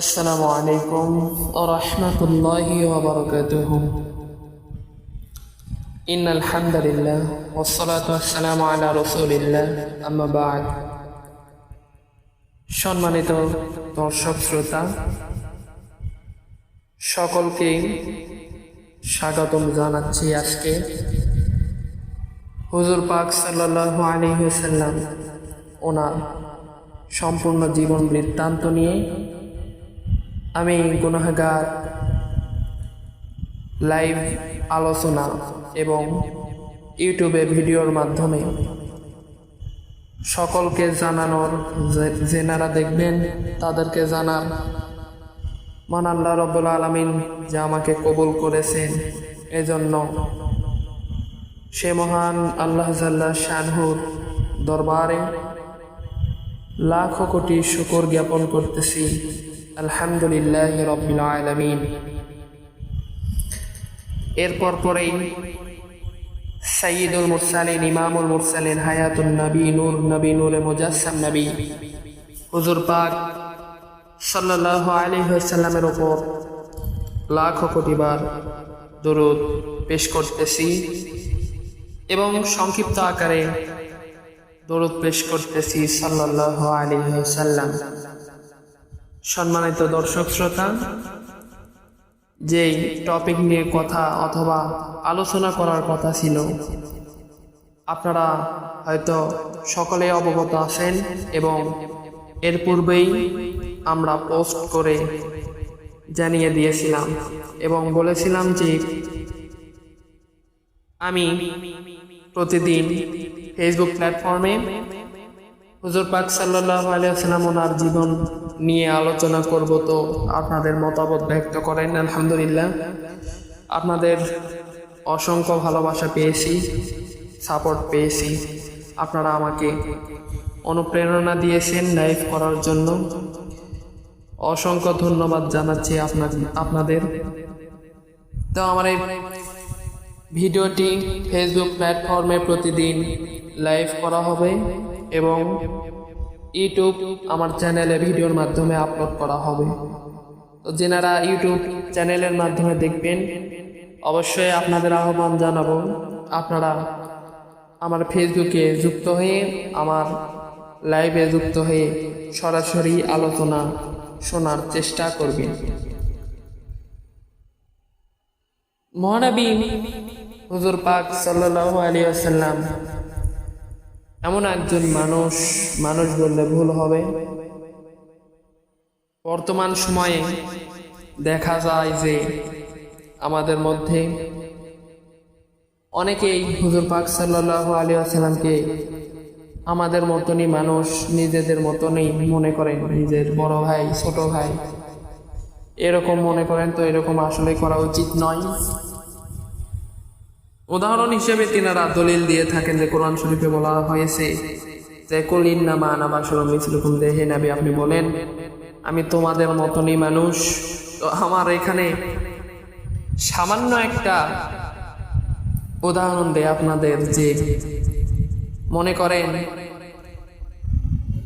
আসসালামু আলাইকুম ওরহমতুল্লাহি ওবরকাতুহ ইন আলহামদুলিল্লাহ ওসলাত আসসালাম আলা রসুলিল্লাহ। আম্মাবাদ সম্মানিত দর্শক শ্রোতা, সকলকে স্বাগতম জানাচ্ছি আজকে। হুজুর পাক সাল্লাহ আলী হুসাল্লাম ওনার সম্পূর্ণ জীবন বৃত্তান্ত নিয়ে আমি গুনাহগার, লাইভ আলোচনা এবং ইউটিউবে ভিডিওর মাধ্যমে সকলকে জানানোর যেনারা দেখবেন, তাদেরকে জানার মান আল্লাহ রব্বুল আলমিন যে আমাকে কবুল করেছেন। এজন্য সে মহান আল্লাহ জাল্লা শানহুর দরবারে লাখো কোটি শুকর জ্ঞাপন করতেছি। আলহামদুলিল্লাহ রবিল আলমিন। এরপর পরেই সঈদুল মুরসালিন, ইমামুল মুরসালিন হায়াতুল নবী, নূর নবী, নূরে মুজাসসাম নবী। হুজুর পাক সাল্লাল্লাহু আলাইহি ওয়াসাল্লামের উপর লাখো কোটি বার দরুদ পেশ করতেছি এবং সংক্ষিপ্ত আকারে দরুদ পেশ করতেছি সাল্লাল্লাহু আলাইহি ওয়াসাল্লাম। সম্মানিত দর্শক শ্রোতা, যেই টপিক নিয়ে কথা অথবা আলোচনা করার কথা ছিল, আপনারা হয়তো সকলে অবগত আছেন এবং এর পূর্বেই আমরা পোস্ট করে জানিয়ে দিয়েছিলাম এবং বলেছিলাম যে আমি প্রতিদিন ফেসবুক প্ল্যাটফর্মে হুজুর পাক সাল্লাহ আলিয়াল্লাম ওনার জীবন নিয়ে আলোচনা করব তো আপনাদের মতামত ব্যক্ত করেন, আলহামদুলিল্লাহ। আপনাদের অসংখ্য ভালোবাসা পেয়েছি, সাপোর্ট পেয়েছি। আপনারা আমাকে অনুপ্রেরণা দিয়েছেন লাইভ করার জন্য। অসংখ্য ধন্যবাদ জানাচ্ছি আপনার আপনাদের। তো আমার এই ভিডিওটি ফেসবুক প্ল্যাটফর্মে প্রতিদিন লাইভ করা হবে। এবং ইউটিউব আমার চ্যানেলে ভিডিওর মাধ্যমে আপলোড করা হবে। তো যেনারা ইউটিউব চ্যানেলের মাধ্যমে দেখবেন, অবশ্যই আপনাদের আহ্বান জানাব। আপনারা আমার ফেসবুকে যুক্ত হয়ে, আমার লাইভে যুক্ত হয়ে সরাসরি আলোচনা শোনার চেষ্টা করবেন। মহানবী হুজুর পাক সাল্লাল্লাহু আলাইহি আসাল্লাম এমন একজন মানুষ মানুষ বললে ভুল হবে। বর্তমান সময়ে দেখা যায় যে আমাদের মধ্যে অনেকেই হুজুর পাক সাল্লাল্লাহু আলাইহি আসাল্লামকে আমাদের মতনই মানুষ, নিজেদের মতনই মনে করেন, নিজের বড় ভাই, ছোট ভাই। এরকম মনে করেন তো এরকম আসলে করা উচিত নয়। উদাহরণ হিসেবে তিনারা দলিল দিয়ে থাকেন যে কোরআন শরীফে বলা হয়েছে যে কলিন নামা নামার সরম মিসলুকুম দেহে। নাবি আপনি বলেন, আমি তোমাদের মতনই মানুষ। তো আমার এখানে সামান্য একটা উদাহরণ দেয় আপনাদের যে, মনে করেন,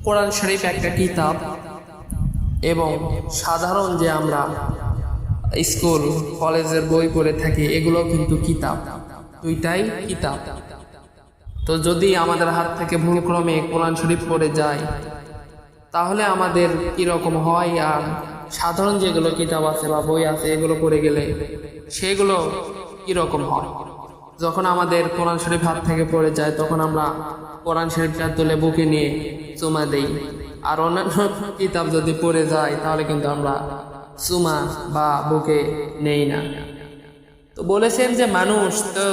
কোরআন শরীফ একটা কিতাব এবং সাধারণ যে আমরা স্কুল, কলেজের বই পড়ে থাকি, এগুলো কিন্তু কিতাব। দুইটাই কিতাব। তো যদি আমাদের হাত থেকে ভুলক্রমে কোরআন শরীফ পড়ে যায়, তাহলে আমাদের কীরকম হয়? আর সাধারণ যেগুলো কিতাব আছে বা বই আছে, এগুলো পড়ে গেলে সেগুলো কীরকম হয়? যখন আমাদের কোরআন শরীফ হাত থেকে পড়ে যায়, তখন আমরা কোরআন শরীফটা তুলে বুকে নিয়ে চুমা দেই। আর অন্যান্য কিতাব যদি পড়ে যায়, তাহলে কিন্তু আমরা চুমা বা বুকে নেই না। তো বলেছেন যে মানুষ, তো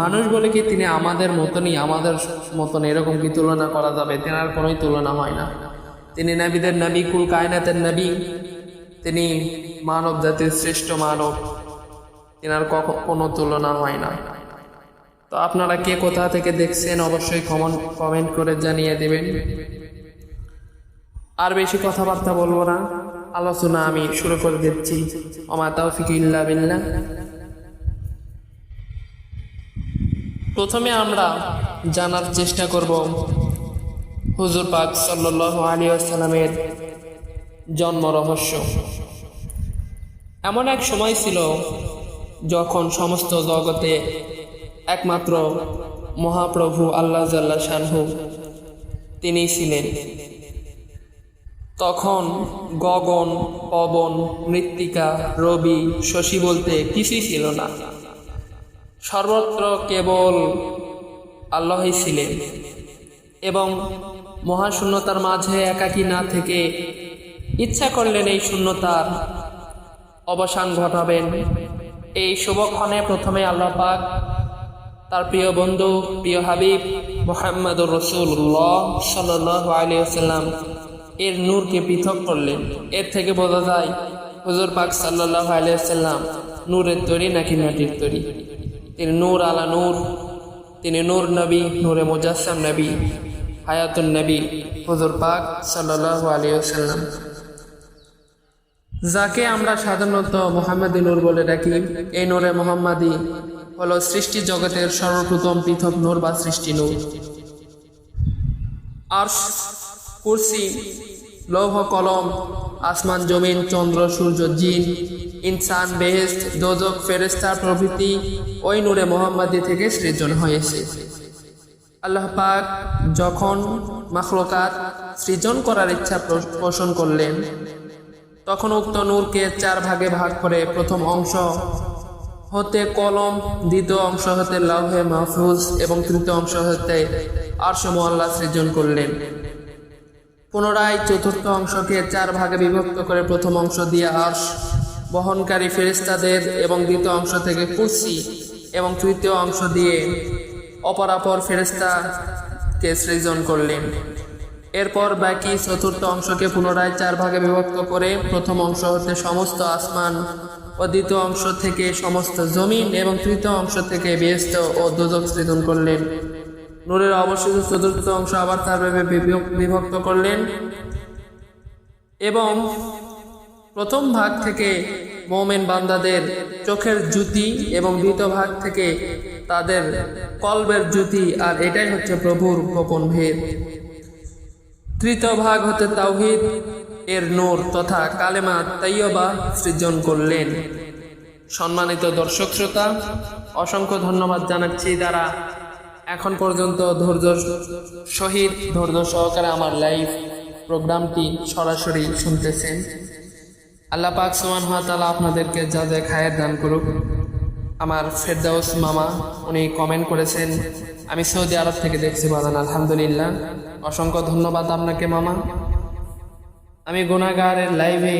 মানুষ বলে কি তিনি আমাদের মতনই, আমাদের মতন এরকম কি তুলনা করা যাবে? তেনার কোনোই তুলনা হয় না। তিনি নবীদের নবী, কুল কায়নাতের নবী। তিনি মানব জাতির শ্রেষ্ঠ মানব। তেনার কোনো তুলনা হয় না। তো আপনারা কে কোথা থেকে দেখছেন অবশ্যই কমন, কমেন্ট করে জানিয়ে দেবেন। আর বেশি কথাবার্তা বলব না। আলোচনা আমি শুরু করে দিচ্ছি। অমা তৌফিক ইল্লা বিল্লাহ। প্রথমে আমরা জানার চেষ্টা করব হুজুর পাক সাল্লাল্লাহু আলাইহি ওয়াসাল্লামের জন্ম রহস্য। এমন এক সময় ছিল যখন সমস্ত জগতে একমাত্র মহাপ্রভু আল্লাহ জাল্লা শানহু তিনি ছিলেন। তখন গগন, পবন, মৃত্তিকা, রবি, শশী বলতে কিছুই ছিল না। সর্বত্র কেবল আল্লাহই ছিলেন এবং মহাশূন্যতার মাঝে একাকী না থেকে ইচ্ছা করলেন এই শূন্যতার অবসান ঘটাবেন। এই শুভক্ষণে প্রথমে আল্লাহ পাক তার প্রিয় বন্ধু, প্রিয় হাবিব মোহাম্মদুর রসুল্লাহ সাল্লাহ এর নূরকে পৃথক করলেন। এর থেকে বোঝা যায়, হুজুর পাক সাল্লাহ আলিয়াল্লাম নূরের তৈরি নাকি মাটির তৈরি? তিনি নূর আলা নূর, তিনি নূর নবী, নূরে মুজাসসাম নবী, হায়াতুন নবী, হুজুর পাক সাল্লাহ আলিয়াল্লাম যাকে আমরা সাধারণত মোহাম্মদী নূর বলে ডাকি, এই নূরে মোহাম্মদী হলো সৃষ্টি জগতের সর্বপ্রথম পৃথক নূর বা সৃষ্টি নূর। আর্শ, কুরসি, লৌহ কলম আসমান, জমিন, চন্দ্র, সূর্য, জিন, ইনসান বেহেস্ত দোজক ফেরেস্তা প্রভৃতি ওই নূরে মোহাম্মদী থেকে সৃজন হয়েছে আল্লাহ পাক যখন মাখলকাত সৃজন করার ইচ্ছা পোষণ করলেন, তখন উক্ত নূরকে চার ভাগে ভাগ করে প্রথম অংশ হতে কলম, দ্বিতীয় অংশ হতে লাউহে মাহফুজ এবং তৃতীয় অংশ হতে আরশ মোয়াল্লা সৃজন করলেন। পুনরায় চতুর্থ অংশকে চার ভাগে বিভক্ত করে প্রথম অংশ দিয়ে আর্শ বহনকারী ফেরেস্তাদের এবং দ্বিতীয় অংশ থেকে কুসি এবং তৃতীয় অংশ দিয়ে অপরাপর ফেরেস্তাকে সৃজন করলেন। এরপর বাকি চতুর্থ অংশকে পুনরায় চার ভাগে বিভক্ত করে প্রথম অংশ হতে সমস্ত আসমান ও দ্বিতীয় অংশ থেকে সমস্ত জমিন এবং তৃতীয় অংশ থেকে ব্যস্ত ও দুজক সৃজন করলেন। নূরের অবশিষ্ট চতুর্থ অংশ আবার তার ভাবে বিভক্ত করলেন। এবং প্রথম ভাগ থেকে মোমেন বান্দাদের চোখের জ্যোতি এবং দ্বিতীয় ভাগ থেকে তাদের কলবের জ্যোতি, আর এটাই হচ্ছে প্রভুর গোপন ভেদ। তৃতীয় ভাগ হতে তাওহিদ, এর নূর তথা কালেমা তাইয়বা সৃজন করলেন। সম্মানিত দর্শক শ্রোতা, অসংখ্য ধন্যবাদ জানাচ্ছি যারা এখন পর্যন্ত ধৈর্য সহিত ধৈর্য সহকারে আমার লাইভ প্রোগ্রামটি সরাসরি শুনতেছেন। আল্লাহ পাক সুমান তালা আপনাদেরকে যা যা খায়ের দান করুক, আমার ফেরদাউস মামা উনি কমেন্ট করেছেন, আমি সৌদি আরব থেকে দেখছি বাদান, আলহামদুলিল্লাহ। অসংখ্য ধন্যবাদ আপনাকে মামা। আমি গুণাগারের লাইভে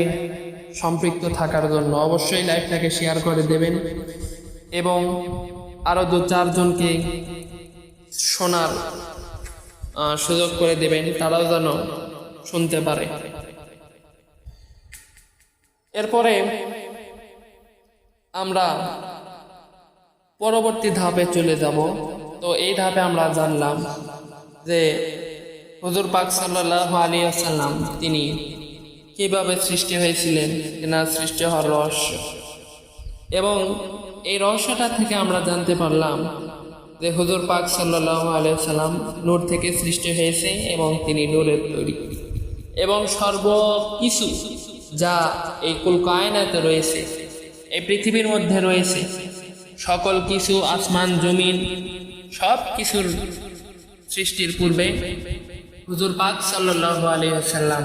সম্পৃক্ত থাকার জন্য অবশ্যই লাইভটাকে শেয়ার করে দেবেন এবং আরও দু চারজনকে শোনার সুযোগ করে দেবেন, তারাও যেন শুনতে পারে। এরপরে আমরা পরবর্তী ধাপে চলে যাব। তো এই ধাপে আমরা জানলাম যে হুজুর পাক সাল্লাহ আলী আসাল্লাম তিনি কীভাবে সৃষ্টি হয়েছিলেন, তেনার সৃষ্টি হওয়ার রহস্য। এবং এই রহস্যটা থেকে আমরা জানতে পারলাম যে হুজুর পাক সাল্লাহ আলিয়া সাল্লাম নূর থেকে সৃষ্টি হয়েছে এবং তিনি নূরের তৈরি। এবং সর্ব কিছু যা এই কুল কায়নাতে রয়েছে, এই পৃথিবীর মধ্যে রয়েছে, সকল কিছু আসমান, জমিন, সব কিছুর সৃষ্টির পূর্বে হুজুর পাক সাল্লাহ আলিয়াল্লাম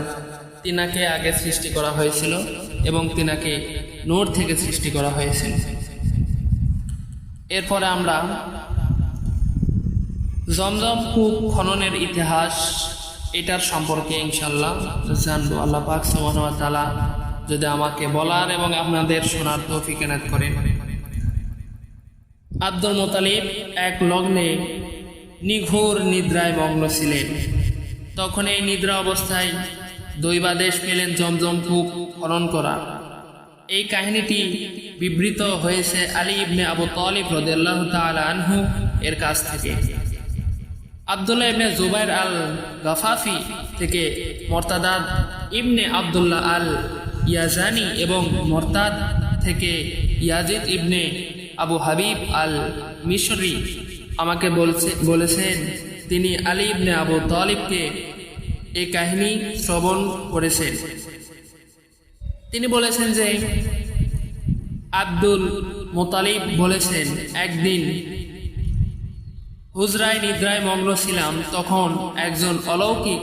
তিনাকে আগে সৃষ্টি করা হয়েছিল এবং তিনাকে নূর থেকে সৃষ্টি করা হয়েছিল। এরপরে আমরা জমজম কূপ খননের ইতিহাস, এটার সম্পর্কে ইনশাল্লাহ জানব। আল্লাহ পাক সুবহানাহু ওয়া যদি আমাকে বলার এবং আপনাদের শোনার তৌফিক এনায়েত করেন। আব্দুল মোতালিব এক লগ্নে নিঘোর নিদ্রায় মগ্ন ছিলেন। তখন এই নিদ্রা অবস্থায় দৈবাদেশ পেলেন জমজম কূপ খনন করা। এই কাহিনীটি বিবৃত হয়েছে আলী ইবনে আবু তালিব রদিয়াল্লাহু তাআলা আনহু এর কাছ থেকে। আবদুল্লাহ ইবনে জুবাইর আল গাফাফি থেকে মর্তাদাদ ইবনে আবদুল্লাহ আল ইয়াজানি এবং মর্তাদ থেকে Yazid ibn Abu Habib al Misri আমাকে বলছে, বলেছেন, তিনি আলী ইবনে আবু তালিবকে এই কাহিনী শ্রবণ করেছেন। তিনি বলেছেন যে আব্দুল মোতালিব বলেছেন, একদিন হুজরায় নিদ্রায় মগ্ন ছিলাম, তখন একজন অলৌকিক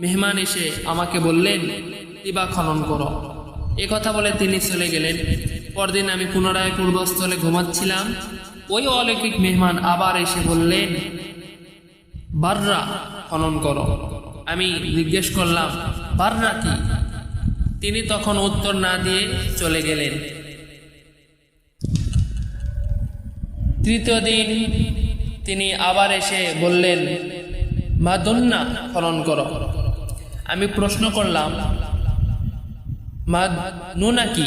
মেহমান এসে আমাকে বললেন দিবা খনন করো। এ কথা বলে তিনি চলে গেলেন। পরদিন আমি পুনরায় পূর্বস্থলে ঘুমাচ্ছিলাম। ওই অলৌকিক মেহমান আবার এসে বললেন, বাররা খনন করো। আমি জিজ্ঞেস করলাম, বাররা কি? তিনি তখন উত্তর না দিয়ে চলে গেলেন। তৃতীয় দিন তিনি আবার এসে বললেন, মাদুন্না, খনন করো। আমি প্রশ্ন করলাম মা নুনা কি?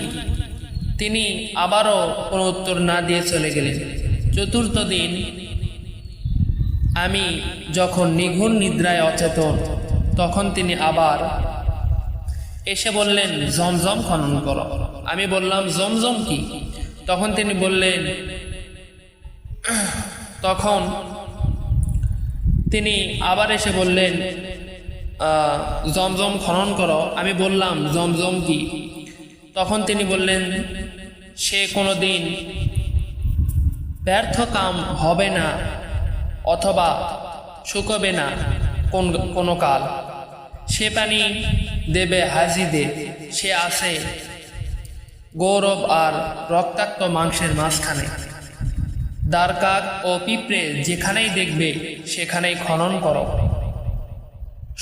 তিনি আবারও কোনো উত্তর না দিয়ে চলে গেলেন। চতুর্থ দিন আমি যখন নিঘুণ নিদ্রায় অচেতন, তখন তিনি আবার এসে বললেন, জমজম খনন করো। আমি বললাম, জমজম কি? তখন তিনি বললেন তখন তিনি আবার এসে বললেন জমজম খনন করো। আমি বললাম, জমজম কি? তখন তিনি বললেন, সে কোনো দিন ব্যর্থ কাম হবে না অথবা শুকবে না কোন, কোনো কাল। সে পানি দেবে হাজিদে সে আসে গৌরব আর রক্তাক্ত মাংসের মাঝখানে। দ্বারকাক ও পিঁপড়ে যেখানেই দেখবে, সেখানেই খনন করো।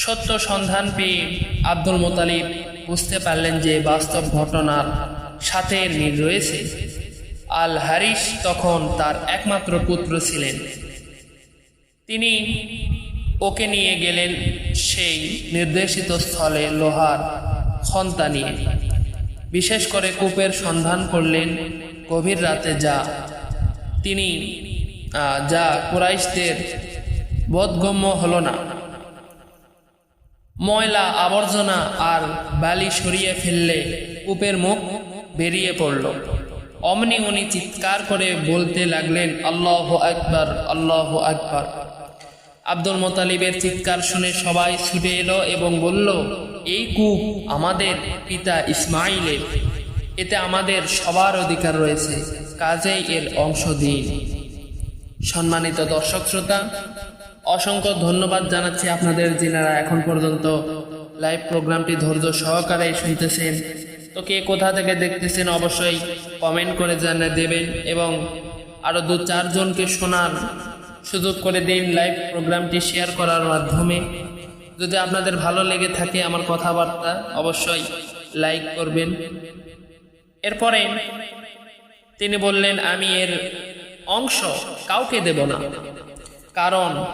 সত্য সন্ধান পেয়ে আব্দুল মোতালিব বুঝতে পারলেন যে বাস্তব ঘটনার সাথে মিল রয়েছে। আল হারিস তখন তার একমাত্র পুত্র ছিলেন। তিনি ওকে নিয়ে গেলেন সেই নির্দেশিত স্থলে লোহার খন্তা নিয়ে। বিশেষ করে কূপের সন্ধান করলেন গভীর রাতে যা তিনি যা কুরাইশদের বোধগম্য হল না। ময়লা আবর্জনা আর বালি সরিয়ে ফেললে কূপের মুখ বেরিয়ে পড়ল। অমনি উনি চিৎকার করে বলতে লাগলেন, আল্লাহ আকবর আল্লাহ আকবর। আব্দুল মোতালিবের চিৎকার শুনে সবাই ছুটে এলো এবং বলল, এই কূপ আমাদের পিতা ইসমাইলের। এতে আমাদের সবার অধিকার রয়েছে। কাজেই এর অংশ দিন। সম্মানিত দর্শক শ্রোতা, অসংখ্য ধন্যবাদ জানাচ্ছি আপনাদের যিনারা এখন পর্যন্ত লাইভ প্রোগ্রামটি ধৈর্য সহকারে শুনতেছেন। তো কে কোথা থেকে দেখতেছেন অবশ্যই কমেন্ট করে জানিয়ে দেবেন এবং আরও দু চারজনকে শোনার সুযোগ করে দিন লাইভ প্রোগ্রামটি শেয়ার করার মাধ্যমে। যদি আপনাদের ভালো লেগে থাকে আমার কথাবার্তা, অবশ্যই লাইক করবেন। এরপরে তিনি বললেন, আমি এর অংশ কাউকে দেব না। কারণ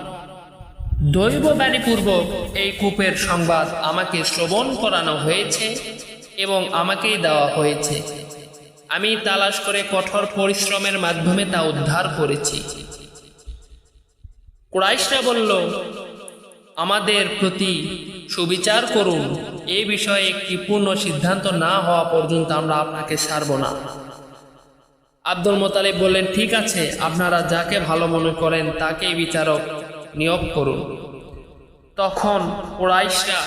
দৈববাণীপূর্বক এই কূপের সংবাদ আমাকে শ্রবণ করানো হয়েছে এবং আমাকেই দেওয়া হয়েছে। আমি তালাশ করে কঠোর পরিশ্রমের মাধ্যমে তা উদ্ধার করেছি। কুরাইশরা বলল, আমাদের প্রতি সুবিচার করুন। এই বিষয়ে একটি পূর্ণ সিদ্ধান্ত না হওয়া পর্যন্ত আমরা আপনাকে ছাড়ব না। আব্দুল মোতালিব বললেন, ঠিক আছে, আপনারা যাকে ভালো মনে করেন তাকেই বিচারক নিয়োগ করুন। তখন কুরাইশরা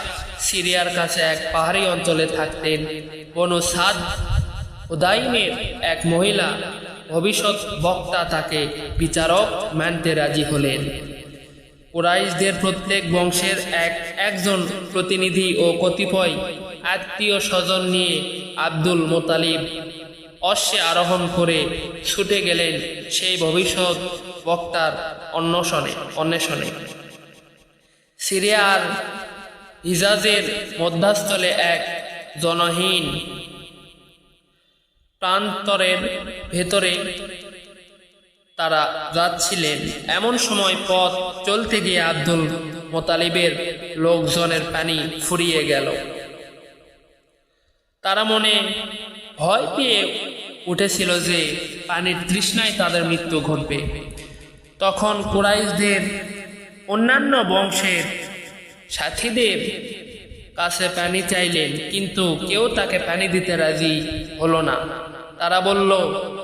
সিরিয়ার কাছে এক পাহাড়ি অঞ্চলে থাকতেন। কোনো সাদ উদাইমের এক মহিলা ভবিষ্যৎ বক্তা তাকে বিচারক মানতে রাজি হলেন। কুরাইশদের প্রত্যেক বংশের এক একজন প্রতিনিধি ও কতিপয় আত্মীয় স্বজন নিয়ে আব্দুল মোতালিব অশ্বে আরোহণ করে ছুটে গেলেন সেই ভবিষ্যৎ বক্তার অন্বেষণে অন্বেষণে। সিরিয়ার হিজাজের মধ্যাস্থলে এক জনহীন প্রান্তরের ভেতরে তারা যাচ্ছিলেন। এমন সময় পথ চলতে গিয়ে আব্দুল মোতালিবের লোকজনের পানি ফুরিয়ে গেল। তারা মনে ভয় পেয়ে উঠেছিল যে পানির তৃষ্ণায় তাদের মৃত্যু ঘটবে। তখন কুরাইশদের অন্যান্য বংশের সাথীদের কাছে পানি চাইলেন, কিন্তু কেউ তাকে পানি দিতে রাজি হলো না। তারা বলল,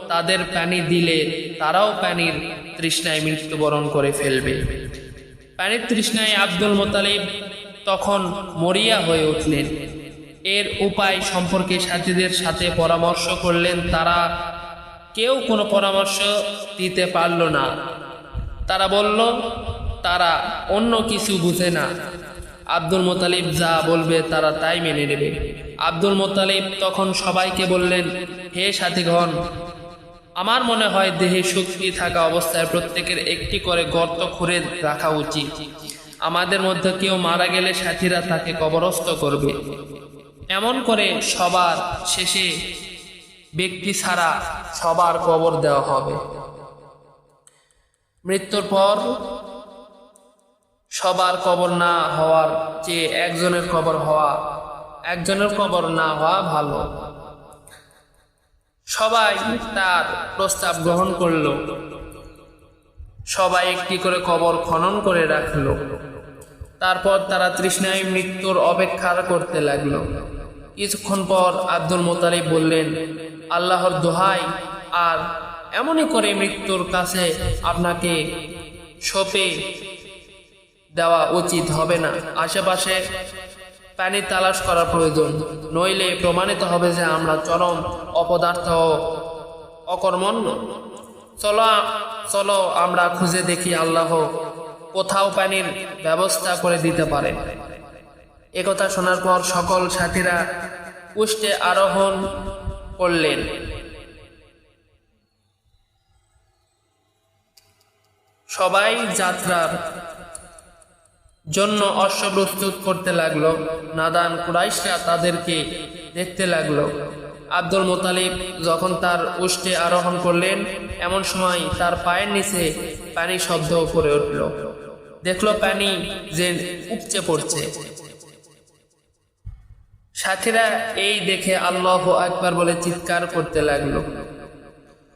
তাদের পানি দিলে তারাও পানির তৃষ্ণায় মৃত্যুবরণ করে ফেলবে। পানির তৃষ্ণায় আব্দুল মোতালিব তখন মরিয়া হয়ে উঠলেন। এর উপায় সম্পর্কে সাথীদের সাথে পরামর্শ করলেন তারা, কেউ কোনো পরামর্শ দিতে পারল না। তারা বলল, তারা অন্য কিছু বুঝে না। আব্দুল মোতালিব যা বলবে তারা তাই মেনে নেবে। আব্দুল মোতালিব তখন সবাইকে বললেন, হে সাথীগণ, আমার মনে হয় দেহে শক্তি থাকা অবস্থায় প্রত্যেকের একটি করে গর্ত খুঁড়ে রাখা উচিত। আমাদের মধ্যে কেউ মারা গেলে সাথীরা তাকে কবরস্থ করবে। এমন করে সবার শেষে ব্যক্তি ছাড়া সবার কবর দেওয়া হবে। মৃত্যুর পর সবার কবর না হওয়ার চেয়ে একজনের কবর হওয়া, একজনের কবর না হওয়া ভালো। সবাই তার প্রস্তাব গ্রহণ করল। সবাই একটি করে কবর খনন করে রাখল। তারপর তারা তৃষ্ণায় মৃত্যুর অপেক্ষা করতে লাগল। কিছুক্ষণ পর আব্দুল মোতালিব বললেন, আল্লাহর দোহাই, আর এমনই করে মৃত্যুর কাছে আপনাকে সপে দেওয়া উচিত হবে না। আশেপাশে পানি তালাশ করা প্রয়োজন, নইলে প্রমাণিত হবে যে আমরা চরম অপদার্থ অকর্মণ্য। চলো চলো আমরা খুঁজে দেখি আল্লাহ কোথাও পানির ব্যবস্থা করে দিতে পারে। একথা শোনার পর সকল সাথীরা উষ্টে আরোহণ করলেন। সবাই যাত্রার জন্য অশ্ব প্রস্তুত করতে লাগল। নাদান কুরাইশরা তাদেরকে দেখতে লাগল। আব্দুল মোতালিব যখন তার উষ্টে আরোহণ করলেন, এমন সময় তার পায়ের নিচে পানি শব্দ করে উঠল। দেখল পানি যে উপচে পড়ছে। সাথীরা এই দেখে আল্লাহ একবার বলে চিৎকার করতে লাগল।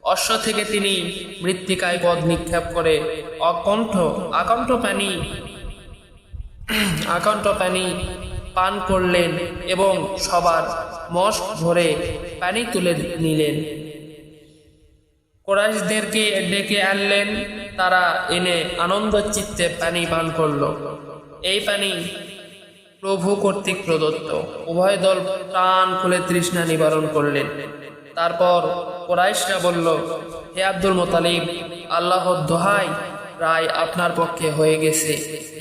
অশ্ব থেকে তিনি মৃত্তিকায় পদ নিক্ষেপ করে অকণ্ঠ, আকণ্ঠ পানি। আকণ্ঠ পানি পান করলেন এবং সবার মস্ক ভরে পানি তুলে নিলেন। কোরাইশদেরকে ডেকে আনলেন, তারা এনে আনন্দ চিত্তে পানি পান করল। এই পানি প্রভু কর্তৃক প্রদত্ত। উভয় দল প্রাণ খুলে তৃষ্ণা নিবারণ করলেন। তারপর কোরাইশরা বলল, হে আব্দুল মোতালিব আল্লাহর দোহাই, রায় আপনার পক্ষে হয়ে গেছে।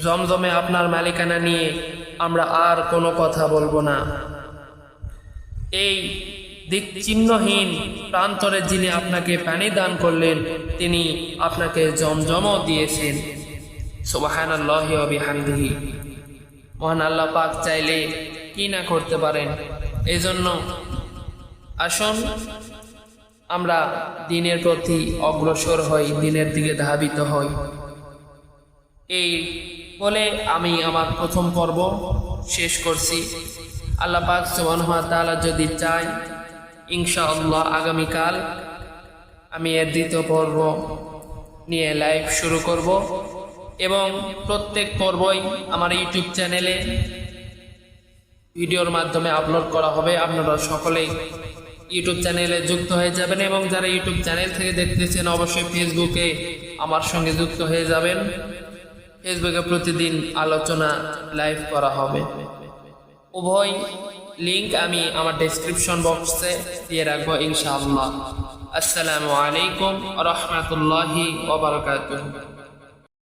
জমজমে আপনার মালিকানা নিয়ে আমরা আর কোনো কথা বলব না। এই দিক চিহ্নহীন প্রান্তরে যিনি আপনাকে পানি দান করলেন, তিনি আপনাকে জমজমও দিয়েছেন। সুবাহান আল্লাহ বিহামদিহি। মহান আল্লাহ পাক চাইলে কি না করতে পারেন? এই জন্য আসুন আমরা দিনের প্রতি অগ্রসর হই, দিনের দিকে ধাবিত হই। এই বলে আমি আমার প্রথম পর্ব শেষ করছি। আল্লাহ পাক সুবহানাহু ওয়া তাআলা যদি চাই ইনশাআল্লাহ আগামীকাল আমি এর দ্বিতীয় পর্ব নিয়ে লাইভ শুরু করব। এবং প্রত্যেক পর্বই আমার ইউটিউব চ্যানেলে ভিডিওর মাধ্যমে আপলোড করা হবে। আপনারা সকলেই ইউটিউব চ্যানেলে যুক্ত হয়ে যাবেন এবং যারা ইউটিউব চ্যানেল থেকে দেখতেছেন, অবশ্যই ফেসবুকে আমার সঙ্গে যুক্ত হয়ে যাবেন। ফেসবুকে প্রতিদিন আলোচনা লাইভ করা হবে। উভয় লিংক আমি আমার ডেসক্রিপশন বক্সে দিয়ে রাখব ইনশাআল্লাহ। আসসালামু আলাইকুম রহমতুল্লাহি